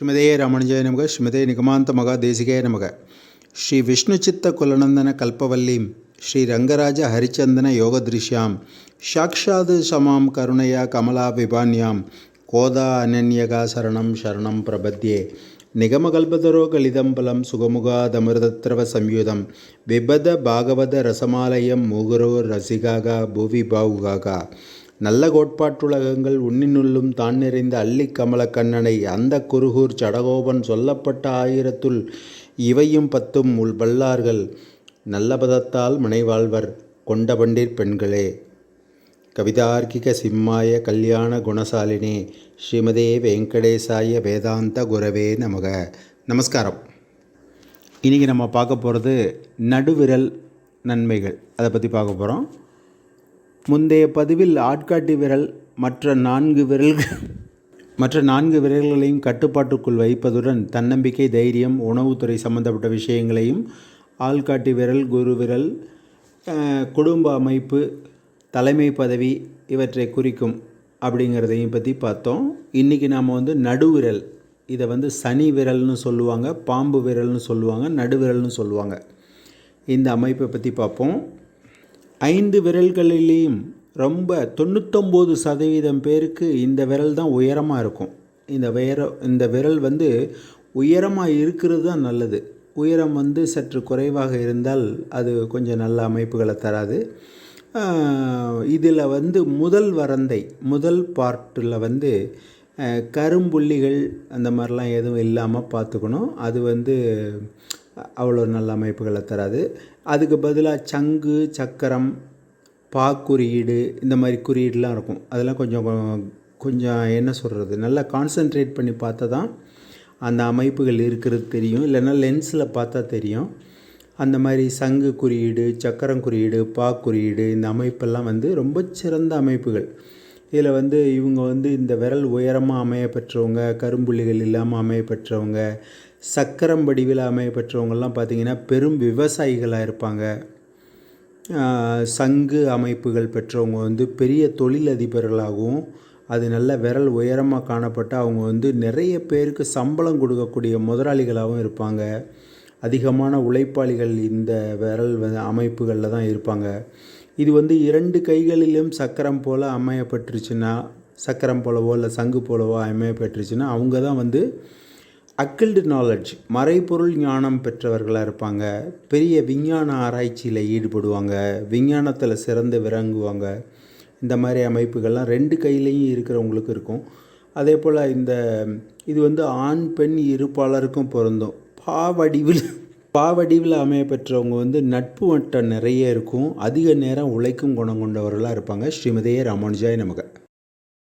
ஸ்ரீமதே ராமானுஜாய நமக ஸ்ரீமதே நிகமாந்த மகா தேசிகே நமக. ஸ்ரீ விஷ்ணு சித்த குலநந்தன கல்பவல்லீம் ஸ்ரீ ரங்கராஜ ஹரிச்சந்தன யோகதிருஷ்யாம் சாக்ஷாத் சமாம் கருணையா கமலா விபான்யாம் கோதா அனன்யகா சரணம் சரணம் பிரபத்யே. நிகமகல்பதரோ கலிதம் பலம் சுகமுகாதமிருதத்ரவ சம்யுதம் விபத பாகவத ரசமாலயம் மூகுரோ ரசிகாகா புவி பாவுகாகா நல்ல கோட்பாட்டுலகங்கள் உன்னினுள்ளும் தான் நிறைந்த அள்ளிக் கமலக் கண்ணனை அந்த குருகூர் சடகோபன் சொல்லப்பட்ட ஆயிரத்துள் இவையும் பத்தும் உள் வல்லார்கள். நல்ல பதத்தால் மனைவாழ்வர் கொண்ட பண்டிர் பெண்களே. கவிதார்க்கிக சிம்மாய கல்யாண குணசாலினி ஸ்ரீமதே வெங்கடேசாய வேதாந்த குரவே நமக. நமஸ்காரம். இன்றைக்கி நம்ம பார்க்க போகிறது நடுவிரல் நன்மைகள். அதை பற்றி பார்க்க போகிறோம் முந்தைய பதிவில் ஆட்காட்டி விரல் மற்ற நான்கு விரல்கள் மற்ற நான்கு விரல்களையும் கட்டுப்பாட்டுக்குள் வைப்பதுடன் தன்னம்பிக்கை தைரியம் உணவுத்துறை சம்பந்தப்பட்ட விஷயங்களையும் ஆள்காட்டி விரல் குரு விரல் குடும்ப அமைப்பு தலைமை பதவி இவற்றை குறிக்கும் அப்படிங்கிறதையும் பற்றி பார்த்தோம். இன்றைக்கி நாம் வந்து நடுவிரல் இதை வந்து சனி விரல்னு சொல்லுவாங்க பாம்பு விரல்னு சொல்லுவாங்க நடுவிரல்னு சொல்லுவாங்க. இந்த அமைப்பை பற்றி பார்ப்போம். ஐந்து விரல்களிலேயும் ரொம்ப தொண்ணூத்தொம்பது சதவீதம் பேருக்கு இந்த விரல் தான் உயரமாக இருக்கும். இந்த உயர இந்த விரல் வந்து உயரமாக இருக்கிறது தான் நல்லது. உயரம் வந்து சற்று குறைவாக இருந்தால் அது கொஞ்சம் நல்ல அமைப்புகளை தராது. இதில் வந்து முதல் வரந்தை முதல் பார்ட்டில் வந்து கரும்புள்ளிகள் அந்த மாதிரிலாம் எதுவும் இல்லாமல் பார்த்துக்கணும். அது வந்து அவ்வளோ நல்ல அமைப்புகளை தராது. அதுக்கு பதிலாக சங்கு சக்கரம் பா குறியீடு இந்த மாதிரி குறியீடுலாம் இருக்கும். அதெல்லாம் கொஞ்சம் கொஞ்சம் என்ன சொல்கிறது நல்லா கான்சென்ட்ரேட் பண்ணி பார்த்தா தான் அந்த அமைப்புகள் இருக்கிறது தெரியும். இல்லைன்னா லென்ஸில் பார்த்தா தெரியும். அந்த மாதிரி சங்கு குறியீடு சக்கரம் குறியீடு பா குறியீடு இந்த அமைப்பெல்லாம் வந்து ரொம்ப சிறந்த அமைப்புகள். இதில் வந்து இவங்க வந்து இந்த விரல் உயரமாக அமைய பெற்றவங்க கரும்புள்ளிகள் இல்லாமல் அமைய பெற்றவங்க சக்கரம் வடிவில் அமையப்பெற்றவங்கள்லாம் பார்த்திங்கன்னா பெரும் விவசாயிகளாக இருப்பாங்க. சங்கு அமைப்புகள் பெற்றவங்க வந்து பெரிய தொழிலதிபர்களாகவும் அது நல்ல விரல் உயரமாக காணப்பட்ட அவங்க வந்து நிறைய பேருக்கு சம்பளம் கொடுக்கக்கூடிய முதலாளிகளாகவும் இருப்பாங்க. அதிகமான உழைப்பாளிகள் இந்த விரல் அமைப்புகளில் தான் இருப்பாங்க. இது வந்து இரண்டு கைகளிலும் சக்கரம் போல் அமையப்பட்டுருச்சுன்னா சக்கரம் போலவோ இல்லை சங்கு போலவோ அமையப்பட்டுருச்சுன்னா அவங்க தான் வந்து அக்கில்டு நாலெட்ஜ் மறைபொருள் ஞானம் பெற்றவர்களாக இருப்பாங்க. பெரிய விஞ்ஞான ஆராய்ச்சியில் ஈடுபடுவாங்க. விஞ்ஞானத்தில் சிறந்து விளங்குவாங்க. இந்த மாதிரி அமைப்புகள்லாம் ரெண்டு கையிலையும் இருக்கிறவங்களுக்கு இருக்கும். அதே போல் இந்த இது வந்து ஆண் பெண் இருப்பாளருக்கும் பொருந்தும். பாவடிவில் பாவடிவில் அமைய பெற்றவங்க வந்து நட்பு வட்டம் நிறைய இருக்கும். அதிக நேரம் உழைக்கும் குணம் கொண்டவர்களாக இருப்பாங்க. ஸ்ரீமதியே ராமானுஜாய் நமக்கு